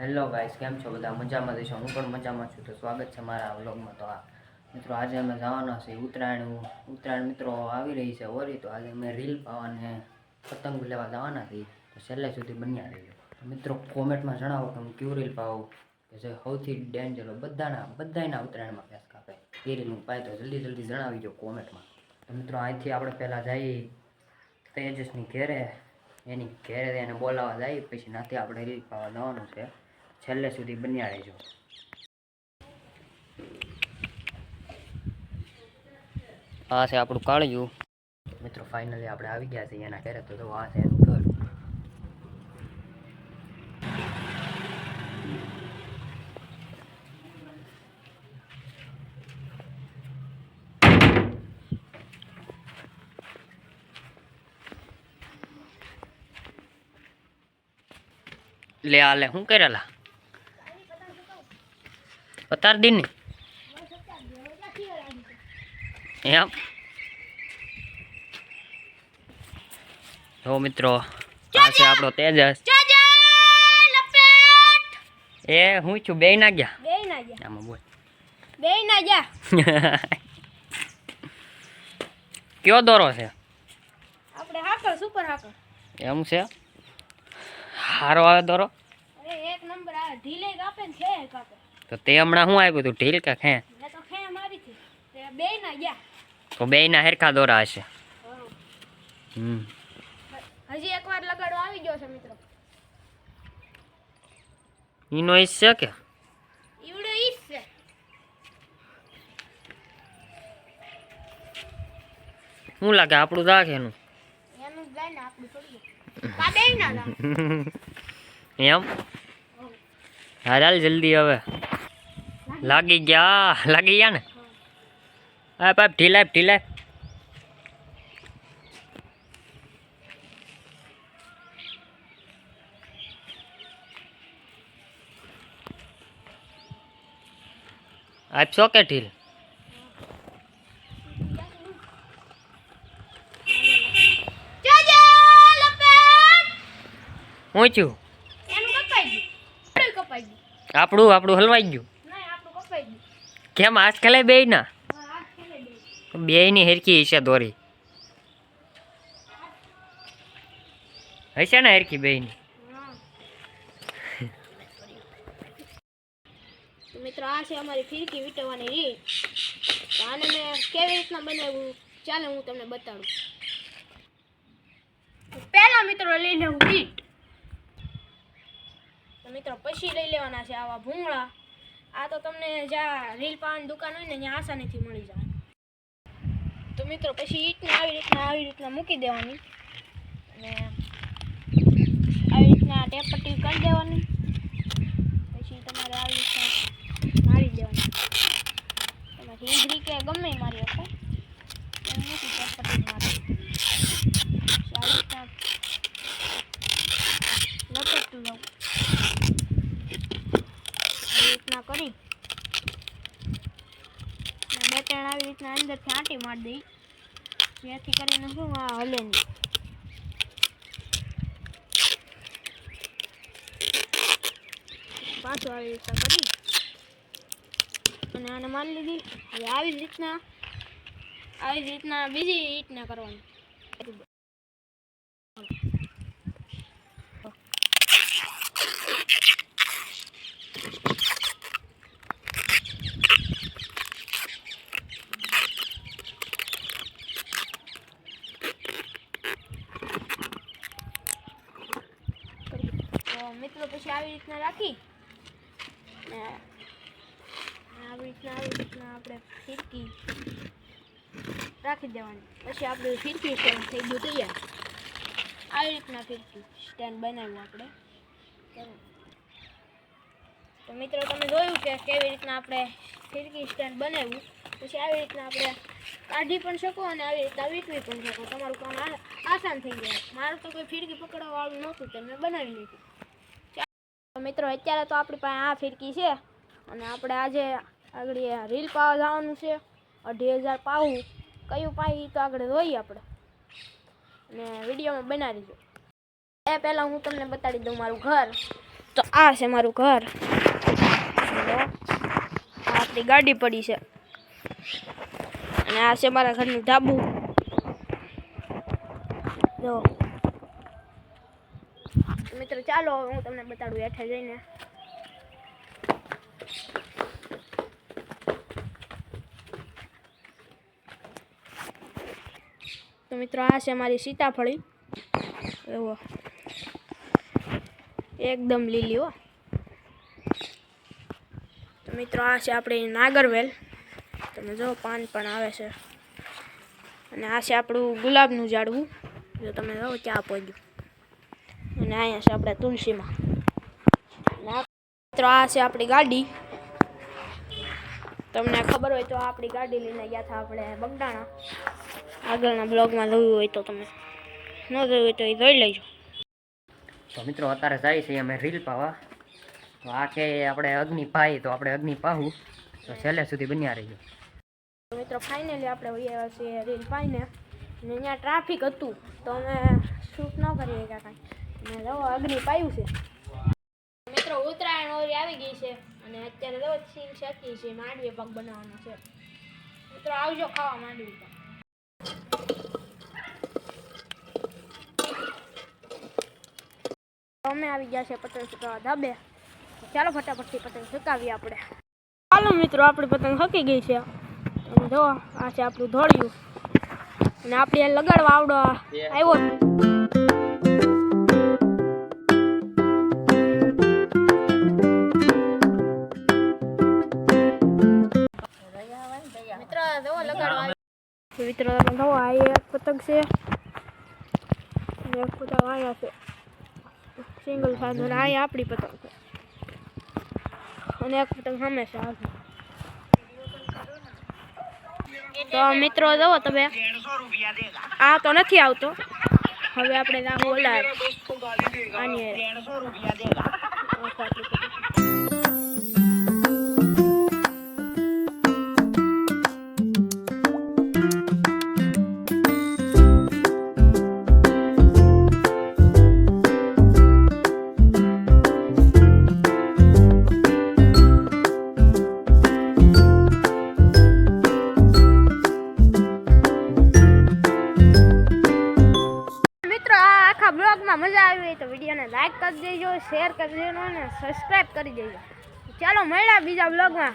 Hello guys કેમ છો બધા? મજામાં દેશો હું પણ મજામાં છું. તો સ્વાગત છે મારા વ્લોગમાં. તો આ મિત્રો, આજે અમે જવાના છે ઉત્તરાયણ. ઉત્તરાયણ મિત્રો આવી રહી છે ઓરી તો આજે અમે રીલ પાવાને પતંગ લેવા જવાના છીએ. તો છેલ્લે સુધી બન્યા રહીએ મિત્રો, કોમેન્ટમાં જણાવો કે હું કેવું રીલ પાવું કે જે સૌથી ડેન્જર બધાના બધાના ઉત્તરાયણમાં ફેસ કાપે. એ રીલ હું પાય તો જલ્દી જલ્દી જણાવી દો કોમેન્ટમાં. તો મિત્રો, અહીંથી આપણે પહેલાં જઈએ. તેજસની ઘેરે. એની ઘેરે એને બોલાવવા જાય, પછી નાથી આપણે રીલ પાવા જવાનું છે. છેલ્લે સુધી બન્યા રહેજો. આ છે આપણું કાળિયું. મિત્રો ફાઇનલી આપણે આવી ગયા છીએ એના ઘેરે, તો આ છે એનું ઘર. લે આ લે શું કરેલા પતાર દિન એમ? જો મિત્રો આ છે આપણો તેજસ. એ હું છું બે ના ગયા? બે ના જા આમાં બોલ. બે ના ગયા. કયો દોરો છે? આપણે હાકર સુપર હાકર. એમ છે? હારો આવે દોરો એક નંબર આવે ઢીલે કાપે ને છે કાપે તો તે હમણાં શું આવ્યું તું ઢીલ કે ખે તો ખે મારી છે. તે બે ના જા તો બે ના હેરખા દોરા હશે. હમ. હજી એકવાર લગાડો આવી ગયો છે મિત્રો. ઈનો ઈસ છે કે? ઈવડો ઈસ છે. શું લાગે આપણું દાખ એનું એનું ગાય ને આપણું જા એમ? ચાલ જલ્દી હવે. લાગી ગયા લાગી ગયા ને? હા પાપ ઢીલાય ઢીલાય આપશો કે ઢીલ? હું ગયું. આપણું આપણું હલવાઈ ગયું? કેમ આજ ખેલે બે ના? હા બે ની હેરકી હશે દોરી. હશે ને હેરકી બે ની મિત્રો આ છે અમારી ફિરકી વીટવાની રીત. આને મેં કેવી રીતના બનાવ્યું? ચાલો હું તમને બતાડું. પહેલા મિત્રો લઈ લેવું બીટ તો મિત્રો પછી લઈ લેવાના છે આવા ભૂંગળા. આ તો તમને જ્યાં રીલ પાવાની દુકાન હોય ને ત્યાં આસાનીથી મળી જાય. તો મિત્રો પછી ઈટને આવી રીતના આવી રીતના મૂકી દેવાની અને આવી રીતના ટેપટ્ટી કરી દેવાની પછી તમારે આવી રીતના મારી દેવાની તમે હિંગડી કે ગમે એ મારી શકો એમ નથી ટેપટ્ટી મારી પછી આવી રીતના લપેટતું જાઉં આવી રીતના કરી અને બે ત્રણ આવી રીતના અંદરથી આંટી મારી દઈ. જેથી કરીને શું આ હલે નહીં. પાછું આવી રીતના કરી. અને આને મારી લીધી. હવે આવી જ રીતના આવી જ રીતના બીજી ઈટને કરવાની તો મિત્રો પછી આવી રીતના રાખી. ને આવી રીતના આવી રીતના આપણે ફિરકી રાખી દેવાની. પછી આપણે ફિરકી સ્ટેન્ડ થઈ ગયું તૈયાર. આવી રીતના ફિરકી સ્ટેન્ડ બનાવ્યું આપણે. તો મિત્રો તમે જોયું કે કેવી રીતના આપણે ફિરકી સ્ટેન્ડ બનાવ્યું. પછી આવી રીતના આપણે કાઢી પણ શકો અને આવી રીતના વીટવી પણ શકો. તમારું કામ આ- આસાન થઈ જાય. મારું તો કોઈ ફિરકી પકડવા વાળું નહોતું, તો મેં બનાવી લીધું. તો મિત્રો, અત્યારે તો આપણી પાસે આ ફિરકી છે અને આપણે આજે આગળ રીલ પાવા જવાનું છે, અઢી હજાર પાવું. કયું પાઈ તો આગળ જોઈએ આપણે. અને વિડીયોમાં બનાવી દઉં. એ પહેલાં હું તમને બતાડી દઉં મારું ઘર. તો આ છે મારું ઘર. આપણી ગાડી પડી છે. અને આ છે મારા ઘરનું ધાબુ. જો. મિત્રો, ચાલો હું તમને બતાડું હેઠે જઈને. તો મિત્રો, આ છે મારી સીતાફળી. એવો. એકદમ લીલી, હો. તો મિત્રો, આ છે આપણી નાગરવેલ. તમે જો, પાન પણ આવે છે. અને આ છે આપણું ગુલાબનું ઝાડવું. જો તમે જો ચા પહોંચ્યું. અને અહીંયા છે આપણે તુલસીમાં. મિત્રો આ છે આપણી ગાડી. તમને ખબર હોય તો આપણી ગાડી લઈને ગયા હતા આપણે બગડાણા. આગળના બ્લોગમાં જોયું હોય તો તમે. ન જોયું હોય તો એ જોઈ લેજો. તો મિત્રો અત્યારે જાય છે અમે રીલ પાવા. તો આ કે આપણે અગ્નિ પાઈ તો આપણે અગ્નિ પાહું. તો છેલ્લે સુધી બન્યા રહીએ મિત્રો ફાઇનલી આપણે હોઈએ છીએ રીલ પાઈને. અને અહીંયા ટ્રાફિક હતું. તો અમે શૂટ ન કરી શક્યા કાંઈ. અને જો અગ્નિ પાયું છે. મિત્રો ઉત્તરાયણ ઓરી આવી ગઈ છે અને અત્યારે જો સીન શેકી છે માંડવી પાક બનાવવાનો છે. મિત્રો આવજો ખાવા માંડવી પાક. અમે આવી ગયા છે પતંગ ચગાવવા ધાબે. ચાલો ફટાફટથી પતંગ ચગાવીએ આપણે. ચાલો મિત્રો આપણી પતંગ હકી ગઈ છે. તમે જો આ છે આપણું ધોળિયું. અને આપણે લગાડવા આવડો આવ્યો મિત્રો જો લગાડવા. મિત્રો તમે જો આ એક પતંગ છે. અને એક પતંગ અહીંયા છે. સિંગલ સાઈઝ અને અહીંયા આપણી પતંગ છે. અને એક પતંગ સામે છે તો મિત્રો જવો તમે. આ તો નથી આવતો. હવે આપણે ઓલા આની તો વિડીયોને લાઈક કરી દેજો શેર કરી દેજો અને સબસ્ક્રાઈબ કરી દેજો. ચાલો મળ્યા બીજા બ્લોગમાં